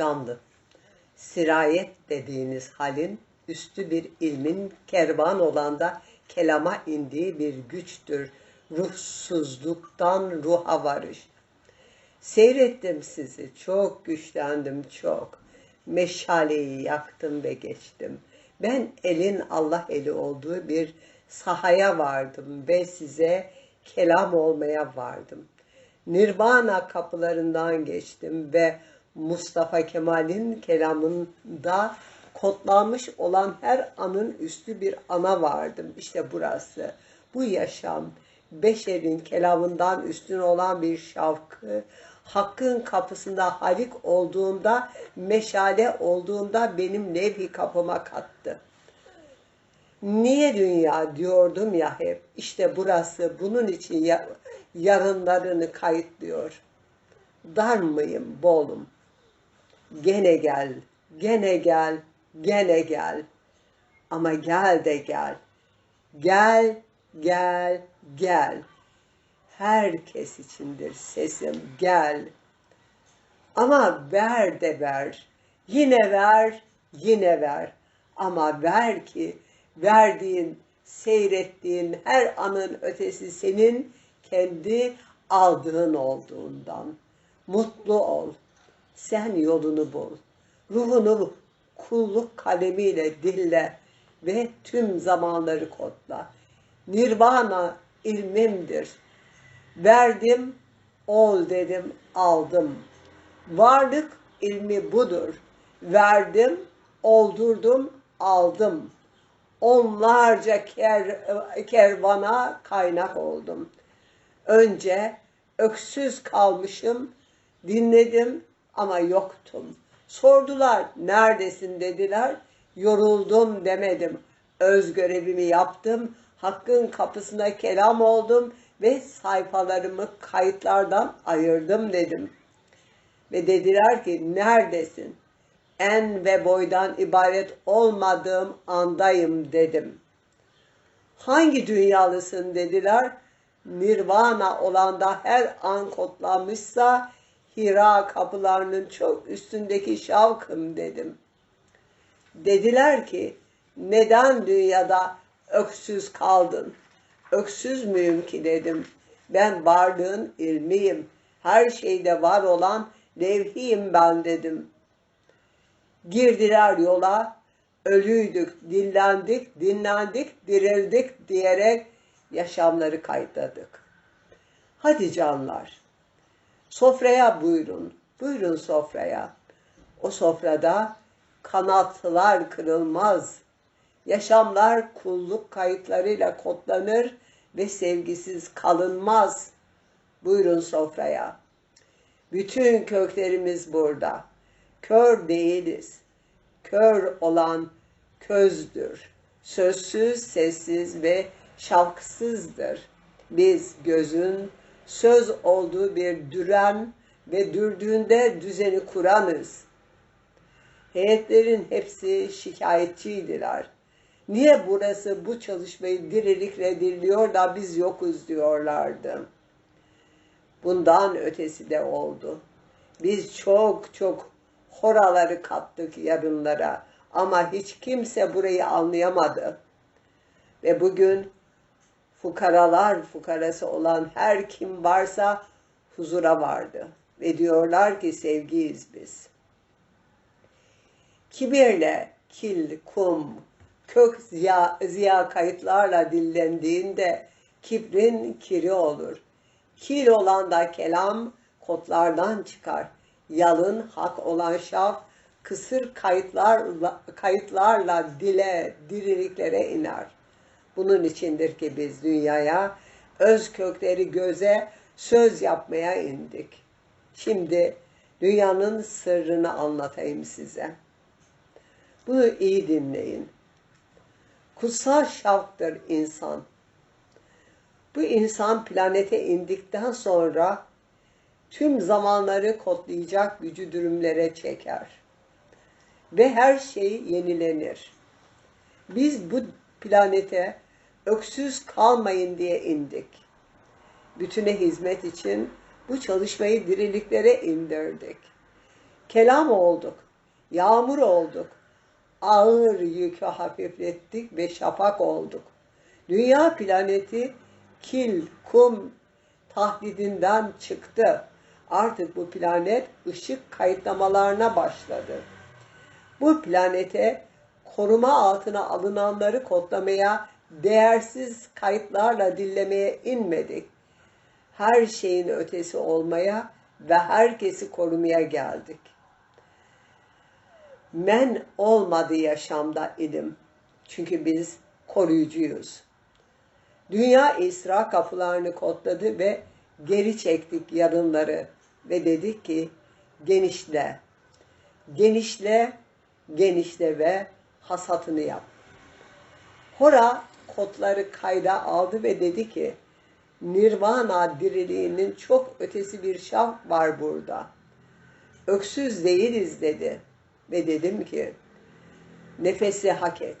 canlı. Sirayet dediğiniz halin üstü bir ilmin kervan olanda kelama indiği bir güçtür. Ruhsuzluktan ruha varış. Seyrettim sizi, çok güçlendim çok. Meşaleyi yaktım ve geçtim. Ben elin Allah eli olduğu bir sahaya vardım ve size kelam olmaya vardım. Nirvana kapılarından geçtim ve Mustafa Kemal'in kelamında kodlanmış olan her anın üstü bir ana vardım. İşte burası. Bu yaşam beşerin kelamından üstün olan bir şavkı, hakkın kapısında halik olduğunda, meşale olduğunda benim levh-i kapıma kattı. Niye dünya diyordum ya hep. İşte burası bunun için ya, yarınlarını kayıtlıyor. Dar mıyım, bolum. Gene gel, gene gel, gene gel. Ama gel de gel. Gel, gel, gel. Herkes içindir sesim gel. Ama ver de ver. Yine ver, yine ver. Ama ver ki verdiğin, seyrettiğin her anın ötesi senin kendi aldığın olduğundan. Mutlu ol. Sen yolunu bul. Ruhunu kulluk kalemiyle dille ve tüm zamanları kodla. Nirvana ilmimdir. Verdim, ol dedim, aldım. Varlık ilmi budur. Verdim, oldurdum, aldım. Onlarca ker, kervana kaynak oldum. Önce öksüz kalmışım, dinledim ama yoktum. Sordular, neredesin dediler, yoruldum demedim. Öz görevimi yaptım, hakkın kapısına kelam oldum ve sayfalarımı kayıtlardan ayırdım dedim. Ve dediler ki neredesin? En ve boydan ibaret olmadığım andayım dedim. Hangi dünyalısın dediler. Nirvana olanda her an kodlanmışsa Hira kapılarının çok üstündeki şavkım dedim. Dediler ki neden dünyada öksüz kaldın? Öksüz müyüm ki dedim. Ben varlığın ilmiyim. Her şeyde var olan levhiyim ben dedim. Girdiler yola, ölüydük, dinlendik, dinlendik, dirildik diyerek yaşamları kayıtladık. Hadi canlar, sofraya buyurun, buyurun sofraya. O sofrada kanatlar kırılmaz, yaşamlar kulluk kayıtlarıyla kodlanır ve sevgisiz kalınmaz. Buyurun sofraya. Bütün köklerimiz burada. Kör değiliz. Kör olan közdür. Sözsüz, sessiz ve şavksızdır. Biz gözün söz olduğu bir düren ve dürdüğünde düzeni kuranız. Heyetlerin hepsi şikayetçiydiler. Niye burası bu çalışmayı dirilik reddiliyor da biz yokuz diyorlardı. Bundan ötesi de oldu. Biz çok çok horaları kattık yarınlara ama hiç kimse burayı anlayamadı. Ve bugün fukaralar fukarası olan her kim varsa huzura vardı. Ve diyorlar ki sevgiyiz biz. Kibirle kil, kum, kök ziya, ziya kayıtlarla dillendiğinde kibrin kiri olur. Kil olan da kelam kotlardan çıkar. Yalın hak olan şaf kısır kayıtlarla, kayıtlarla dile, diriliklere iner. Bunun içindir ki biz dünyaya öz kökleri göze söz yapmaya indik. Şimdi dünyanın sırrını anlatayım size. Bunu iyi dinleyin. Kutsal şavktır insan. Bu insan planete indikten sonra tüm zamanları kodlayacak gücü dürümlere çeker. Ve her şey yenilenir. Biz bu planete öksüz kalmayın diye indik. Bütüne hizmet için bu çalışmayı diriliklere indirdik. Kelam olduk, yağmur olduk, ağır yükü hafiflettik ve şafak olduk. Dünya planeti kil, kum tahdidinden çıktı. Artık bu planet ışık kayıtlamalarına başladı. Bu planete koruma altına alınanları kodlamaya, değersiz kayıtlarla dillemeye inmedik. Her şeyin ötesi olmaya ve herkesi korumaya geldik. Men olmadı yaşamda idim. Çünkü biz koruyucuyuz. Dünya İsra kapılarını kodladı ve geri çektik yarınları ve dedik ki genişle, genişle, genişle ve hasatını yap. Hora kodları kayda aldı ve dedi ki Nirvana diriliğinin çok ötesi bir şaf var burada. Öksüz değiliz dedi ve dedim ki nefesi hak et.